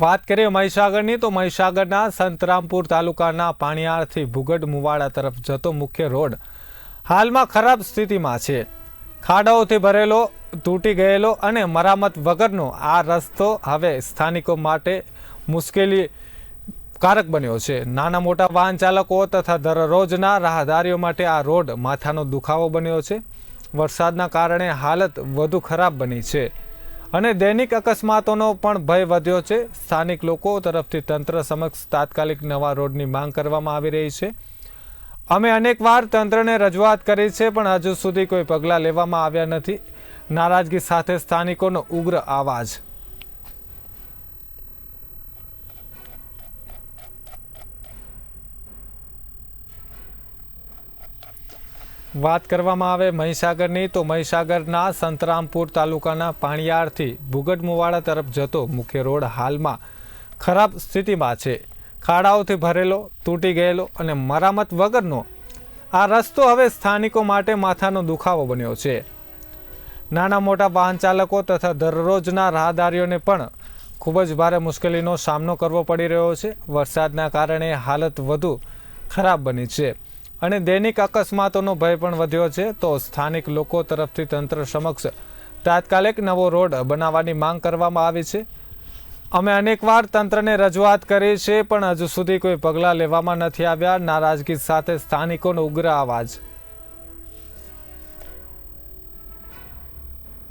વાત કરીએ મહીસાગરની, તો મહીસાગરના સંતરામપુર તાલુકાના પાણીયારથી ભૂગડ મુવાડા તરફ જતો મુખ્ય રોડ હાલમાં ખરાબ સ્થિતિમાં છે. ખાડાઓથી ભરેલો, તૂટી ગયેલો અને મરામત વગરનો આ રસ્તો હવે સ્થાનિકો માટે મુશ્કેલી કારક બન્યો છે. નાના મોટા વાહન ચાલકો તથા દરરોજના રાહદારીઓ માટે આ રોડ માથાનો દુખાવો બન્યો છે. વરસાદના કારણે હાલત વધુ ખરાબ બની છે. અને દૈનિક અકસ્માતોનો પણ ભય વધ્યો છે. સ્થાનિક લોકો તરફથી તંત્ર સમક્ષ તાત્કાલિક નવા રોડની માંગ કરવામાં આવી રહી છે. અમે અનેકવાર તંત્રને રજૂઆત કરી છે, પણ હજુ સુધી કોઈ પગલાં લેવામાં આવ્યા નથી. નારાજગી સાથે સ્થાનિકોનો ઉગ્ર આવાજ. વાત કરવામાં આવે મહીસાગરની, તો મહીસાગરના સંતરામપુર તાલુકાના પાણિયારથી ભૂગડ મુવાડા તરફ જતો મુખ્ય રોડ હાલમાં ખરાબ સ્થિતિમાં છે. ખાડાઓથી ભરેલો, તૂટી ગયેલો અને મરામત વગરનો આ રસ્તો હવે સ્થાનિકો માટે માથાનો દુખાવો બન્યો છે. નાના મોટા વાહન ચાલકો તથા દરરોજના રાહદારીઓને પણ ખૂબ જ ભારે મુશ્કેલીનો સામનો કરવો પડી રહ્યો છે. વરસાદના કારણે હાલત વધુ ખરાબ બની છે. અને દૈનિક અકસ્માતોનો ભય પણ વધ્યો છે, તો સ્થાનિક લોકો તરફથી તંત્ર સમક્ષ તાત્કાલિક નવો રોડ બનાવવાની માંગ કરવામાં આવી છે. અમે અનેકવાર તંત્રને રજૂઆત કરી છે, પણ હજુ સુધી કોઈ પગલાં લેવામાં નથી આવ્યા. નારાજગી સાથે સ્થાનિકોનો ઉગ્ર અવાજ